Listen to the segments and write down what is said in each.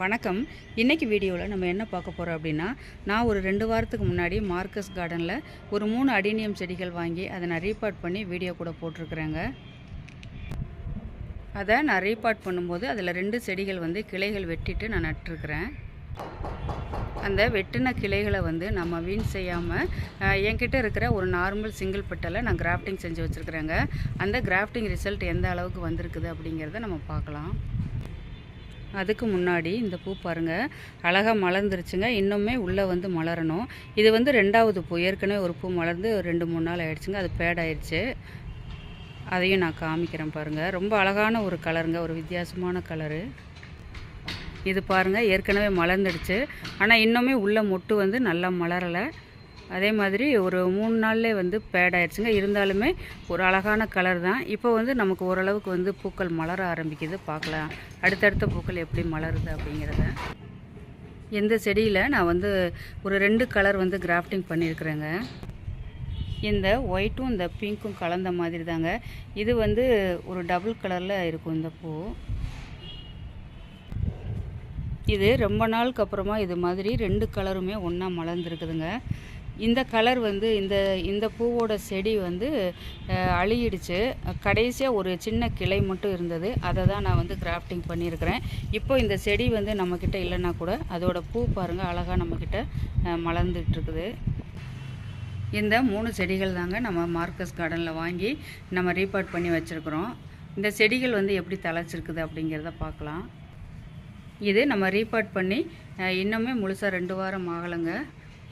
வணக்கம். இன்றைக்கி வீடியோவில் நம்ம என்ன பார்க்க போகிறோம் அப்படின்னா நான் ஒரு ரெண்டு வாரத்துக்கு முன்னாடி மார்க்கஸ் கார்டனில் ஒரு மூணு அடினியம் செடிகள் வாங்கி அதை நான் ரீபார்ட் பண்ணி வீடியோ கூட போட்டிருக்கிறேங்க. அதை நான் ரீபார்ட் பண்ணும்போது அதில் ரெண்டு செடிகள் வந்து கிளைகள் வெட்டிட்டு நான் நட்டுருக்கிறேன். அந்த வெட்டின கிளைகளை வந்து நம்ம வீண் செய்யாமல் என்கிட்ட இருக்கிற ஒரு நார்மல் சிங்கிள் பெட்டலை நான் கிராஃப்டிங் செஞ்சு வச்சுருக்கிறேங்க. அந்த கிராஃப்டிங் ரிசல்ட் எந்த அளவுக்கு வந்திருக்குது அப்படிங்கிறத நம்ம பார்க்கலாம். அதுக்கு முன்னாடி இந்த பூ பாருங்கள் அழகாக மலர்ந்துருச்சுங்க. இன்னுமே உள்ளே வந்து மலரணும். இது வந்து ரெண்டாவது பூ. ஏற்கனவே ஒரு பூ மலர்ந்து ரெண்டு மூணு நாள் ஆயிடுச்சுங்க. அது பேடாயிடுச்சு அதையும் நான் காமிக்கிறேன் பாருங்கள் ரொம்ப அழகான ஒரு கலருங்க. ஒரு வித்தியாசமான கலரு. இது பாருங்கள் ஏற்கனவே மலர்ந்துடுச்சு. ஆனால் இன்னுமே உள்ள மொட்டு வந்து நல்லா மலரலை. அதே மாதிரி ஒரு மூணு நாள்லே வந்து பேட் ஆயிடுச்சுங்க இருந்தாலுமே ஒரு அழகான கலர் தான். இப்போ வந்து நமக்கு ஓரளவுக்கு வந்து பூக்கள் மலர ஆரம்பிக்குது பார்க்கலாம். அடுத்தடுத்த பூக்கள் எப்படி மலருது அப்படிங்கிறத. இந்த செடியில் நான் வந்து ஒரு ரெண்டு கலர் வந்து கிராஃப்டிங் பண்ணியிருக்கிறேங்க. இந்த ஒயிட்டும் இந்த பிங்க்கும் கலந்த மாதிரி தாங்க. இது வந்து ஒரு டபுள் கலரில் இருக்கும் இந்த பூ. இது ரொம்ப நாளுக்கு அப்புறமா இது மாதிரி ரெண்டு கலருமே ஒன்றா மலர்ந்துருக்குதுங்க. இந்த கலர் வந்து இந்த இந்த பூவோட செடி வந்து அழியிடுச்சு. அழுகிடுச்சு கடைசியாக ஒரு சின்ன கிளை மட்டும் இருந்தது. அதை தான் நான் வந்து கிராஃப்டிங் பண்ணியிருக்கிறேன். இப்போ இந்த செடி வந்து நம்மக்கிட்ட இல்லைன்னா கூட அதோட பூ பாருங்கள் அழகாக நம்மக்கிட்ட மலர்ந்துட்டுருக்குது. இந்த மூணு செடிகள் தாங்க நம்ம மார்க்கஸ் கார்டனில் வாங்கி நம்ம ரீபார்ட் பண்ணி வச்சுருக்குறோம். இந்த செடிகள் வந்து எப்படி தழைச்சிருக்குது அப்படிங்கிறத பார்க்கலாம். இது நம்ம ரீபார்ட் பண்ணி இன்னுமே முழுசாக ரெண்டு வாரம் ஆகலைங்க.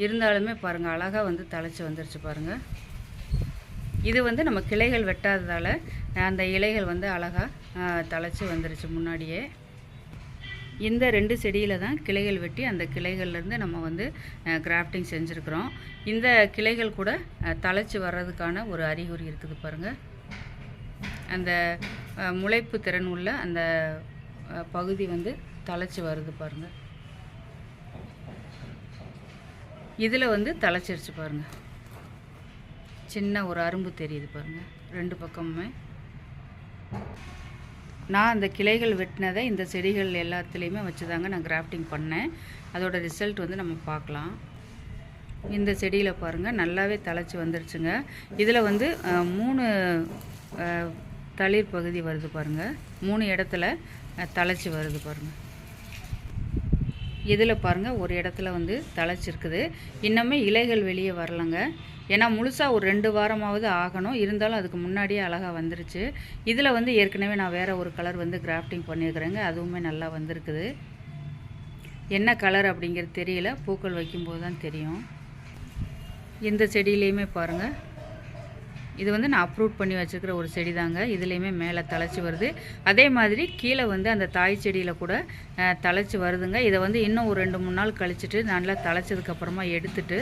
இருந்தாலுமே பாருங்கள் அழகாக வந்து தழைச்சி வந்துருச்சு பாருங்கள் இது வந்து நம்ம கிளைகள் வெட்டாததால் அந்த இலைகள் வந்து அழகாக தழைச்சி வந்துருச்சு முன்னாடியே. இந்த ரெண்டு செடியில் தான் கிளைகள் வெட்டி அந்த கிளைகள்லேருந்து நம்ம வந்து கிராஃப்டிங் செஞ்சுருக்குறோம். இந்த கிளைகள் கூட தழைச்சி வர்றதுக்கான ஒரு அறிகுறி இருக்குது பாருங்கள் அந்த முளைப்பு திறன் உள்ள அந்த பகுதி வந்து தழைச்சி வருது பாருங்கள் இதில் வந்து தழைச்சிருச்சு பாருங்கள் சின்ன ஒரு அரும்பு தெரியுது பாருங்கள் ரெண்டு பக்கமுமே. நான் அந்த கிளைகள் வெட்டினதை இந்த செடிகள் எல்லாத்துலேயுமே வச்சு தாங்க நான் கிராஃப்டிங் பண்ணேன். அதோட ரிசல்ட் வந்து நம்ம பார்க்கலாம். இந்த செடியில் பாருங்கள் நல்லாவே தலைச்சி வந்துருச்சுங்க. இதில் வந்து மூணு தளிர் பகுதி வருது பாருங்கள் மூணு இடத்துல தலைச்சி வருது பாருங்கள் இதில் பாருங்கள் ஒரு இடத்துல வந்து தழைச்சிருக்குது. இன்னுமே இலைகள் வெளியே வரலங்க. ஏன்னா முழுசாக ஒரு ரெண்டு வாரமாவது ஆகணும். இருந்தாலும் அதுக்கு முன்னாடியே அழகாக வந்துருச்சு. இதில் வந்து ஏற்கனவே நான் வேறு ஒரு கலர் வந்து கிராஃப்டிங் பண்ணியிருக்கிறேங்க. அதுவுமே நல்லா வந்திருக்குது. என்ன கலர் அப்படிங்கிறது தெரியல. பூக்கள் வைக்கும்போது தான் தெரியும். இந்த செடியிலையுமே பாருங்கள் இது வந்து நான் அப்ரூட் பண்ணி வச்சுருக்கிற ஒரு செடி தாங்க இதுலேயுமே மேலே தழைச்சி வருது. அதே மாதிரி கீழே வந்து அந்த தாய் செடியில் கூட தழைச்சி வருதுங்க. இதை வந்து இன்னும் ஒரு ரெண்டு மூணு நாள் கழிச்சிட்டு நல்லா தழைச்சதுக்கப்புறமா எடுத்துட்டு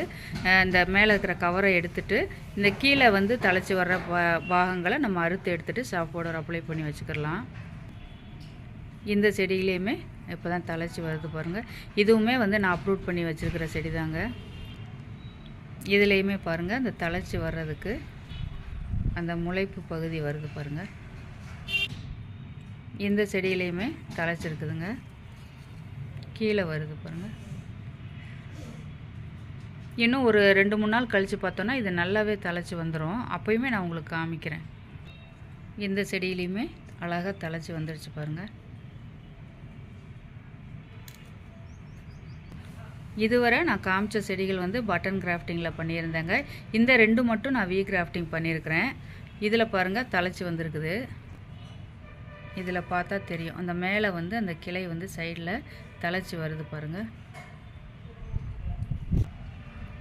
இந்த மேலே இருக்கிற கவரை எடுத்துட்டு இந்த கீழே வந்து தழைச்சி வர்ற பாகங்களை நம்ம அறுத்து எடுத்துட்டு சாப்பாடு அப்ளை பண்ணி வச்சுக்கலாம் இந்த செடியிலையுமே இப்போ தான் தழைச்சி வருது பாருங்கள் இதுவுமே வந்து நான் அப்ரூட் பண்ணி வச்சுருக்கிற செடி தாங்க இதுலேயுமே பாருங்கள் அந்த தழைச்சி வர்றதுக்கு அந்த முளைப்பு பகுதி வருது பாருங்கள் இந்த செடியிலையுமே தழைச்சிருக்குதுங்க கீழே வருது பாருங்கள் இன்னும் ஒரு ரெண்டு மூணு நாள் கழித்து பார்த்தோன்னா இது நல்லாவே தழைச்சி வந்துடும் அப்போயுமே நான் உங்களுக்கு காமிக்கிறேன். எந்த செடியிலையுமே அழகாக தழைச்சி வந்துடுச்சு பாருங்கள் இதுவரை நான் காமிச்ச செடிகள் வந்து பட்டன் கிராஃப்டிங்கில் பண்ணியிருந்தேங்க. இந்த ரெண்டு மட்டும் நான் வீ கிராஃப்டிங் பண்ணியிருக்கிறேன். இதில் பாருங்கள் தலைச்சி வந்திருக்குது. இதில் பார்த்தா தெரியும். அந்த மேலே வந்து அந்த கிளை வந்து சைடில் தலைச்சி வருது பாருங்கள்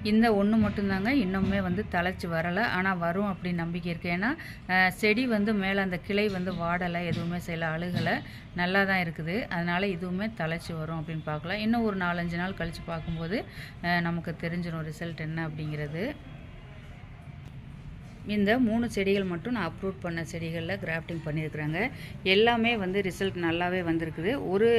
இந்த ஒன்று மட்டும்தாங்க. இன்னுமே வந்து தழைச்சி வரலை. ஆனால் வரும் அப்படின்னு நம்பிக்கை இருக்குது ஏன்னா செடி வந்து மேலே அந்த கிளை வந்து வாடலை எதுவுமே செய்யலை அழுகலை. நல்லா தான் இருக்குது. அதனால் இதுவுமே தழைச்சி வரும் அப்படின்னு பார்க்கலாம். இன்னும் ஒரு நாலஞ்சு நாள் கழித்து பார்க்கும்போது நமக்கு தெரிஞ்சிடும் ரிசல்ட் என்ன அப்படிங்கிறது. இந்த மூணு செடிகள் மட்டும் நான் அப்ரூவ் பண்ண செடிகளில் கிராஃப்டிங் பண்ணியிருக்கிறாங்க. எல்லாமே வந்து ரிசல்ட் நல்லாவே வந்திருக்குது. ஒரு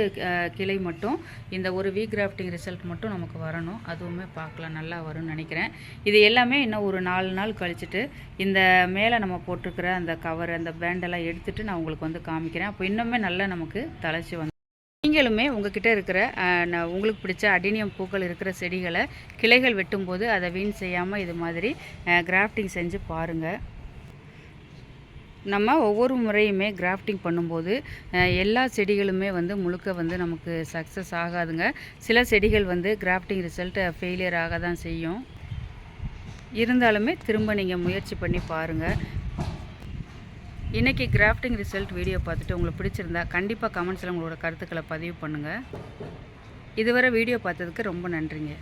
கிளை மட்டும் இந்த ஒரு வீ கிராஃப்டிங் ரிசல்ட் மட்டும் நமக்கு வரணும். அதுவுமே பார்க்கலாம் நல்லா வரும்னு நினைக்கிறேன். இது எல்லாமே இன்னும் ஒரு நாலு நாள் கழிச்சிட்டு இந்த மேலே நம்ம போட்டிருக்கிற அந்த கவர் அந்த பேண்டெல்லாம் எடுத்துகிட்டு நான் உங்களுக்கு வந்து காமிக்கிறேன். அப்போ இன்னுமே நல்லா நமக்கு தழைச்சி வந்து நீங்களுமே உங்ககிட்ட இருக்கிற உங்களுக்கு பிடிச்ச அடினியம் பூக்கள் இருக்கிற செடிகளை கிளைகள் வெட்டும்போது அதை வீண் செய்யாமல் இது மாதிரி கிராஃப்டிங் செஞ்சு பாருங்கள் நம்ம ஒவ்வொரு முறையுமே கிராஃப்டிங் பண்ணும்போது எல்லா செடிகளுமே வந்து முழுக்க வந்து நமக்கு சக்ஸஸ் ஆகாதுங்க. சில செடிகள் வந்து கிராஃப்டிங் ரிசல்ட்டு ஃபெயிலியர் ஆக தான் செய்யும். இருந்தாலுமே திரும்ப நீங்கள் முயற்சி பண்ணி பாருங்கள் இன்றைக்கி கிராஃப்டிங் ரிசல்ட் வீடியோ பார்த்துட்டு உங்களுக்கு பிடிச்சிருந்தா கண்டிப்பாக கமெண்ட்ஸில் உங்களோட கருத்துக்களை பதிவு பண்ணுங்கள் இதுவரை வீடியோ பார்த்ததுக்கு ரொம்ப நன்றிங்க.